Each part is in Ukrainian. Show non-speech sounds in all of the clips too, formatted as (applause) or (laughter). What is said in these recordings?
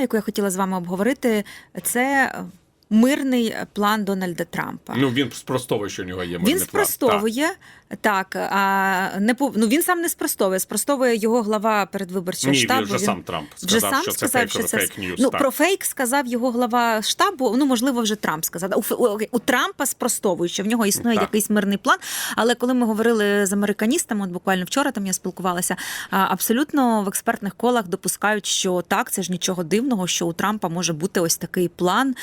яку я хотіла з вами обговорити, це мирний план Дональда Трампа. Ну він спростовує, що у нього є мирний Він план. спростовує так, а не ну він сам не спростовує. Спростовує його глава передвиборчого Ні, штабу. він вже сам Трамп вже сказав, сам що це сказав, фейк, що фейк ньюс. ну так. про фейк сказав його глава штабу. Ну можливо, вже Трамп сказав. У, у, у Трампа спростовують, що в нього існує Так. якийсь мирний план. Але коли ми говорили з американістами, от буквально вчора там я спілкувалася, абсолютно в експертних колах допускають, що так, це ж нічого дивного, що у Трампа може бути ось такий план.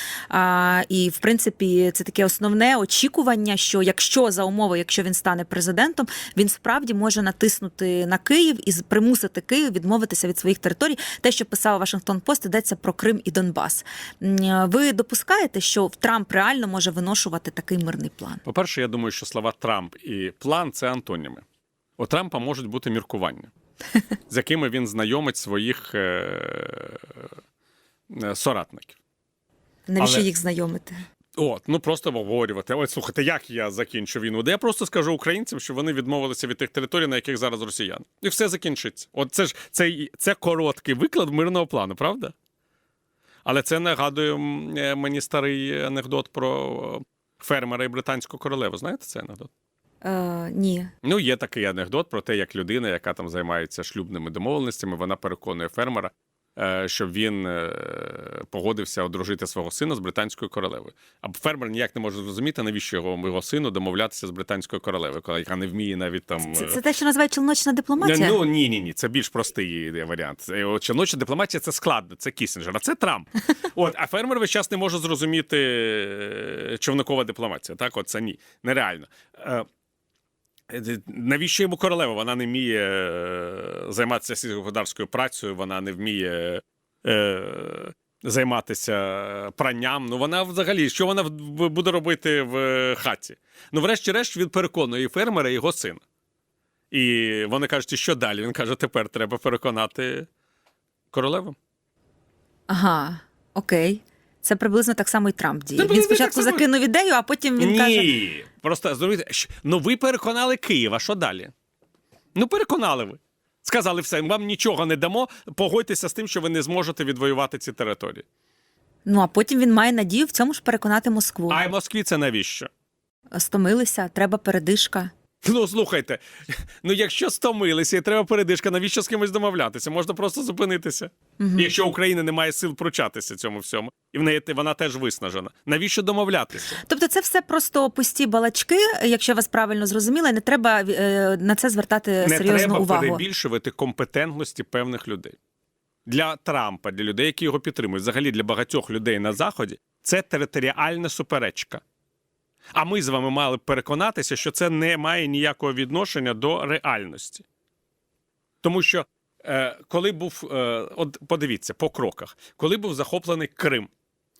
І в принципі, це таке основне очікування, що якщо за умови, якщо він стане президентом, він справді може натиснути на Київ і примусити Київ відмовитися від своїх територій. Те, що писав Вашингтон Пост, йдеться про Крим і Донбас. Ви допускаєте, що Трамп реально може виношувати такий мирний план? По-перше, я думаю, що слова Трамп і план це антоніми. У Трампа можуть бути міркування, з якими він знайомить своїх е- е, соратників. Навіщо Але- їх знайомити? От, ну просто обговорювати. Ось слухайте, як я закінчу війну? Де я просто скажу українцям, що вони відмовилися від тих територій, на яких зараз росіяни. І все закінчиться. От це ж це, це короткий виклад мирного плану, правда? Але це нагадує е, мені старий анекдот про е, фермера і британську королеву. Знаєте цей анекдот? Е, ні. Ну, є такий анекдот про те, як людина, яка там займається шлюбними домовленостями, вона переконує фермера, щоб він е, погодився одружити свого сина з британською королевою. А фермер ніяк не може зрозуміти, навіщо його, його сину домовлятися з британською королевою, коли яка не вміє навіть там. Це, е, це те, що називають чоловічна дипломатія. Ну ні, ні, ні, це більш простий варіант. Е, дипломатія це складно, це Кісінджер, а це Трамп. (laughs) От, а фермер весь час не може зрозуміти е, човникова дипломатія. Так, от це ні, нереально. Е, Навіщо йому королева? Вона не вміє е, займатися сільськогосподарською працею, вона не вміє е, займатися пранням. Ну вона взагалі, що вона буде робити в хаті? Ну, врешті-решт, він переконує і фермера, і його сина. І вони кажуть, що далі? Він каже: тепер треба переконати королеву. Ага, окей. Це приблизно так само і Трамп діє. Він спочатку закинув ідею, а потім він Ні, каже: просто зрозумійте, ну ви переконали Київ, а що далі? Ну, переконали ви. Сказали все, вам нічого не дамо, погодьтеся з тим, що ви не зможете відвоювати ці території. ну а потім він має надію в цьому ж переконати Москву. А й Москві це навіщо? Стомилися, треба передишка. Ну, слухайте, ну якщо стомилися і треба передишка, навіщо з кимось домовлятися? Можна просто зупинитися. Якщо Україна не має сил пручатися цьому всьому, і в неї вона теж виснажена. Навіщо домовлятися? Тобто, це все просто пусті балачки, якщо я вас правильно зрозуміла, і не треба е, на це звертати не серйозну треба увагу. перебільшувати компетентності певних людей. Для Трампа, для людей, які його підтримують, взагалі для багатьох людей на Заході, це територіальна суперечка. А ми з вами мали б переконатися, що це не має ніякого відношення до реальності. Тому що, е, коли був, е, от подивіться, по кроках, коли був захоплений Крим,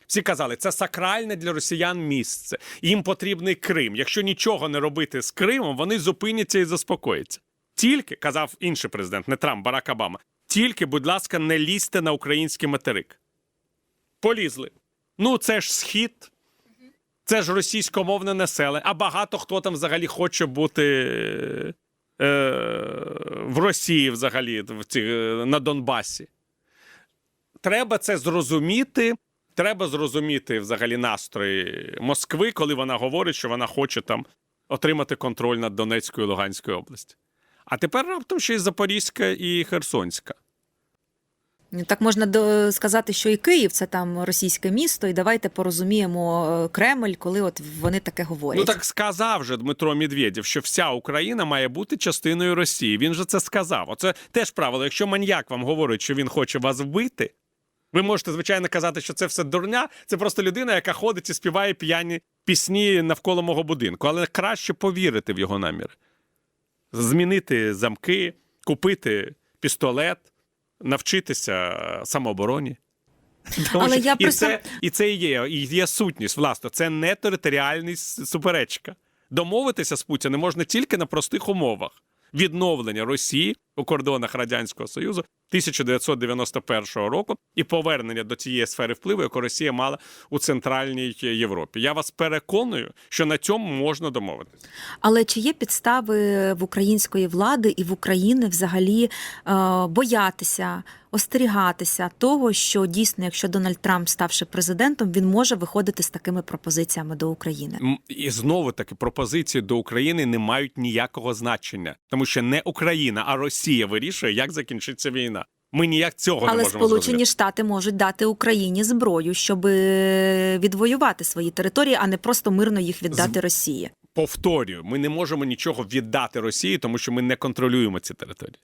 всі казали, це сакральне для росіян місце. Їм потрібний Крим. Якщо нічого не робити з Кримом, вони зупиняться і заспокояться. Тільки, казав інший президент, не Трамп, Барак Обама, тільки, будь ласка, не лізьте на український материк. Полізли. Ну, це ж схід, це ж російськомовне населення, а багато хто там взагалі хоче бути е, в Росії, взагалі, в ці, е, на Донбасі. Треба це зрозуміти. Треба зрозуміти взагалі настрої Москви, коли вона говорить, що вона хоче там отримати контроль над Донецькою і Луганською областю. А тепер раптом ще й Запорізька і Херсонська. Так можна сказати, що і Київ це там російське місто, і давайте порозуміємо е, Кремль, коли от вони таке говорять. Ну так сказав же Дмитро Медведєв, що вся Україна має бути частиною Росії. Він же це сказав. Оце теж правило. Якщо маньяк вам говорить, що він хоче вас вбити, ви можете, звичайно, казати, що це все дурня. Це просто людина, яка ходить і співає п'яні пісні навколо мого будинку. Але краще повірити в його наміри. Змінити замки, купити пістолет, навчитися е, самообороні. Тому Але що я і, просто- це, і це і є, і є сутність, власне, це не територіальність суперечка. Домовитися з Путіним можна тільки на простих умовах: відновлення Росії у кордонах Радянського Союзу 1991 року і повернення до цієї сфери впливу, яку Росія мала у Центральній Європі. Я вас переконую, що на цьому можна домовитися. Але чи є підстави в української влади і в України взагалі е, боятися, остерігатися того, що дійсно, якщо Дональд Трамп ставши президентом, він може виходити з такими пропозиціями до України? І знову таки пропозиції до України не мають ніякого значення, тому що не Україна, а Росія вирішує, як закінчиться війна. Ми ніяк цього не Але можемо Сполучені зрозуміти. Штати можуть дати Україні зброю, щоб е, відвоювати свої території, а не просто мирно їх віддати Росії. Повторюю, ми не можемо нічого віддати Росії, тому що ми не контролюємо ці території.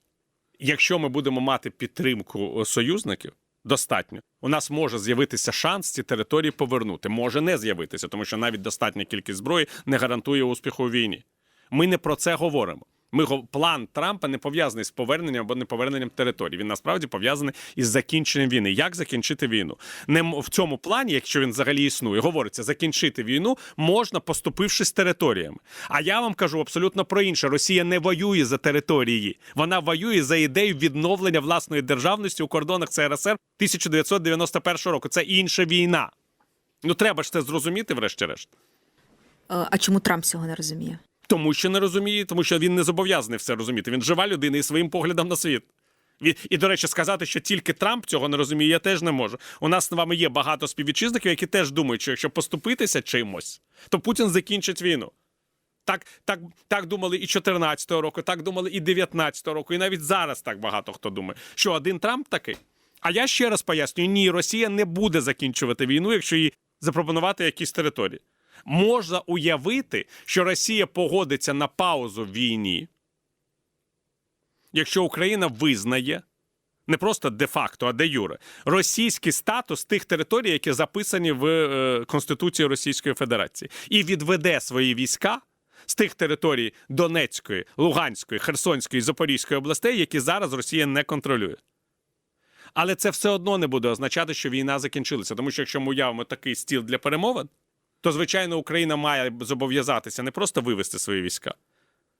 Якщо ми будемо мати підтримку е, союзників, достатньо, у нас може з'явитися шанс ці території повернути. Може не з'явитися, тому що навіть достатня кількість зброї не гарантує успіху у війні. Ми не про це говоримо. Ми план Трампа не пов'язаний з поверненням або неповерненням територій. Він насправді пов'язаний із закінченням війни. Як закінчити війну? Не в цьому плані, якщо він взагалі існує, говориться, закінчити війну можна, поступившись територіями. А я вам кажу абсолютно про інше: Росія не воює за території, вона воює за ідею відновлення власної державності у кордонах ЦРСР 1991 року. Це інша війна. Ну треба ж це зрозуміти, врешті-решт. А чому Трамп цього не розуміє? Тому що не розуміє, тому що він не зобов'язаний все розуміти. Він жива людина і своїм поглядом на світ. І, і, до речі, сказати, що тільки Трамп цього не розуміє, я теж не можу. У нас з вами є багато співвітчизників, які теж думають, що якщо поступитися чимось, то Путін закінчить війну. Так, так, так думали і 14-го року, так думали і 19-го року, і навіть зараз так багато хто думає, що один Трамп такий. А я ще раз пояснюю: ні, Росія не буде закінчувати війну, якщо їй запропонувати якісь території. Можна уявити, що Росія погодиться на паузу в війні, якщо Україна визнає не просто де-факто, а де юре російський статус тих територій, які записані в е, Конституції Російської Федерації, і відведе свої війська з тих територій Донецької, Луганської, Херсонської, Запорізької областей, які зараз Росія не контролює. Але це все одно не буде означати, що війна закінчилася. Тому що якщо ми уявимо такий стіл для перемовин, то звичайно Україна має зобов'язатися не просто вивести свої війська,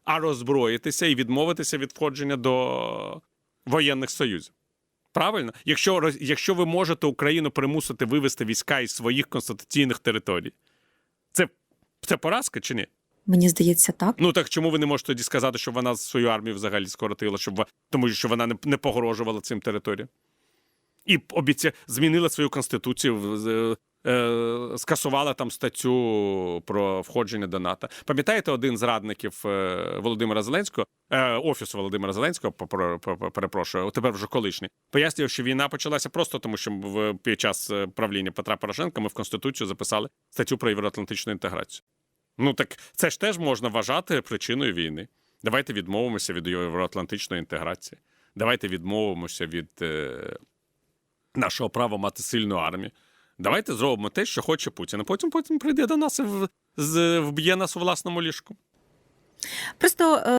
а роззброїтися і відмовитися від входження до воєнних союзів. Правильно? Якщо, якщо ви можете Україну примусити вивести війська із своїх конституційних територій, це, це поразка чи ні? Мені здається, так. Ну так чому ви не можете тоді сказати, що вона свою армію взагалі скоротила, щоб тому що вона не, не погрожувала цим територіям? І обіця... змінила свою конституцію, е, скасувала там статтю про входження до НАТО. Пам'ятаєте, один з радників е, Володимира Зеленського, е, офісу Володимира Зеленського, перепрошую, тепер вже колишній, пояснював, що війна почалася просто тому, що під час е, правління Петра Порошенка ми в конституцію записали статтю про євроатлантичну інтеграцію. Ну так це ж теж можна вважати причиною війни. Давайте відмовимося від євроатлантичної інтеграції. Давайте відмовимося від е, нашого права мати сильну армію. Давайте зробимо те, що хоче Путін. А потім потім прийде до нас і вб'є нас у власному ліжку. Просто е,